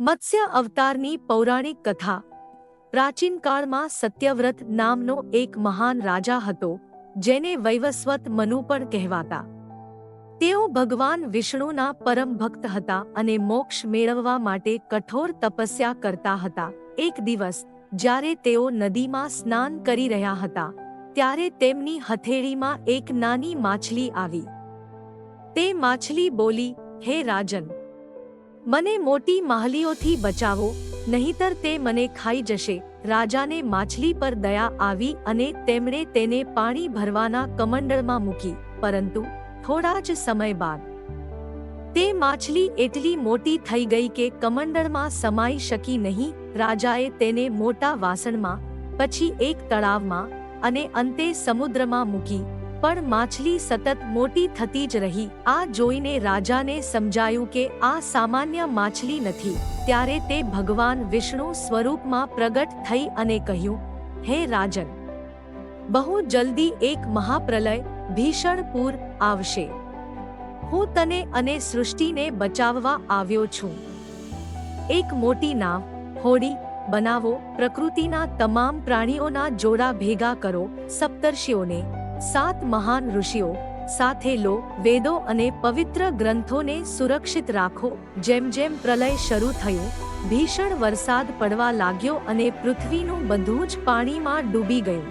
મત્સ્ય અવતારની પૌરાણિક કથા. પ્રાચીન કાળમાં સત્યવ્રત નામનો એક મહાન રાજા હતો, જેને વૈવસ્વત મનુ પણ કહેવાતા. તેઓ ભગવાન વિષ્ણુના પરમ ભક્ત હતા અને મોક્ષ મેળવવા માટે કઠોર તપસ્યા કરતા હતા. એક દિવસ, જ્યારે તેઓ નદીમાં સ્નાન કરી રહ્યા હતા, ત્યારે તેમની હથેળીમાં એક નાની માછલી આવી. તે માછલી બોલી, હે રાજન મને મોટી માહલીઓથી બચાવો, નહીતર તે મને ખાઈ જશે. રાજાને માછલી પર દયા આવી અને તેમણે તેને પાણી ભરવાના કમંડળમાં મૂકી. પરંતુ થોડા જ સમય બાદ તે માછલી એટલી મોટી થઈ ગઈ કે કમંડળમાં સમાઈ શકી નહીં. રાજાએ તેને મોટા વાસણમાં, પછી એક તળાવમાં અને અંતે સમુદ્રમાં મૂકી. પણ માછલી સતત મોટી થતી જ રહી. આ જોઈને રાજાને સમજાયું કે આ સામાન્ય માછલી નથી. ત્યારે તે ભગવાન વિષ્ણુ સ્વરૂપમાં પ્રગટ થઈ અને કહ્યું, હે રાજન, બહુ જલ્દી એક મહાપ્રલય ભીષણ પૂર આવશે. હું તને અને સૃષ્ટિને બચાવવા આવ્યો છું. એક મોટી નાવ, હોડી બનાવો, પ્રકૃતિના તમામ પ્રાણીઓના જોડા ભેગા કરો, સપ્તર્ષિઓને. સાત મહાન ઋષિઓ સાથે લો, વેદો અને પવિત્ર ગ્રંથોને સુરક્ષિત રાખો. જેમ જેમ પ્રલય શરૂ થયો, ભીષણ વરસાદ પડવા લાગ્યો અને પૃથ્વીનું બધું જ પાણીમાં ડૂબી ગયું.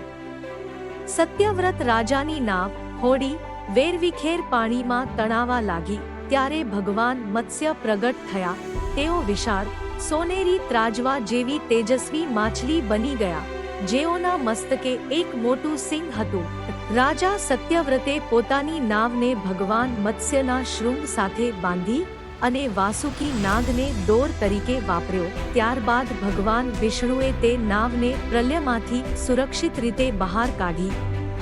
સત્યવ્રત રાજાની નાવ, હોડી, વેરવિખેર પાણીમાં તણાવા લાગી. ત્યારે ભગવાન મત્સ્ય પ્રગટ થયા. તેઓ વિશાળ, સોનેરી ત્રાજવા જેવી તેજસ્વી માછલી બની ગયા. જેઓના મસ્તકે એક મોટું સિંહ હતું. રાજા સત્યવ્રતે પોતાની નાવને ભગવાન મત્સ્યના શૃંગ સાથે બાંધી અને વાસુકી નાગને દોર તરીકે વાપર્યો. ત્યારબાદ ભગવાન વિષ્ણુએ તે નાવને પ્રલયમાંથી સુરક્ષિત રીતે બહાર કાઢી.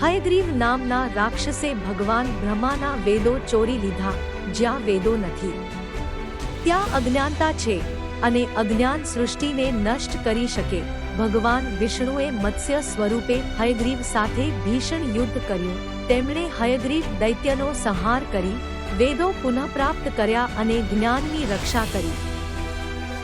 હયગ્રીવ નામના રાક્ષસે ભગવાન બ્રહ્માના વેદો ચોરી લીધા, જ્યાં વેદો નથી. ત્યાં અજ્ઞાનતા છે. અને અજ્ઞાન સૃષ્ટિને નષ્ટ કરી શકે. ભગવાન વિષ્ણુએ મત્સ્ય સ્વરૂપે હયગ્રીવ સાથે ભીષણ યુદ્ધ કર્યું. તેમણે હયગ્રીવ દૈત્યનો સંહાર કરી, વેદો પુનઃપ્રાપ્ત કર્યા અને જ્ઞાનની રક્ષા કરી.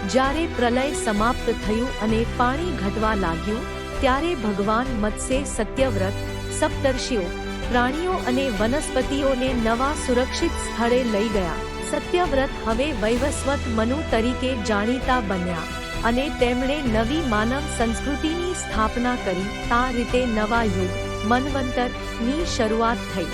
જ્યારે પ્રલય સમાપ્ત થયું અને પાણી ઘટવા લાગ્યું, ત્યારે ભગવાન મત્સ્ય સત્યવ્રત, સપ્તર્ષિઓ, પ્રાણીઓ અને વનસ્પતિઓને નવા સુરક્ષિત સ્થળે લઈ ગયા. સત્યવ્રત હવે વૈવસ્વત મનુ તરીકે જાણીતા બન્યા અને તેમણે નવી માનવ સંસ્કૃતિની સ્થાપના કરી, આ રીતે નવા યુગ મનવંતરની શરૂઆત થઈ.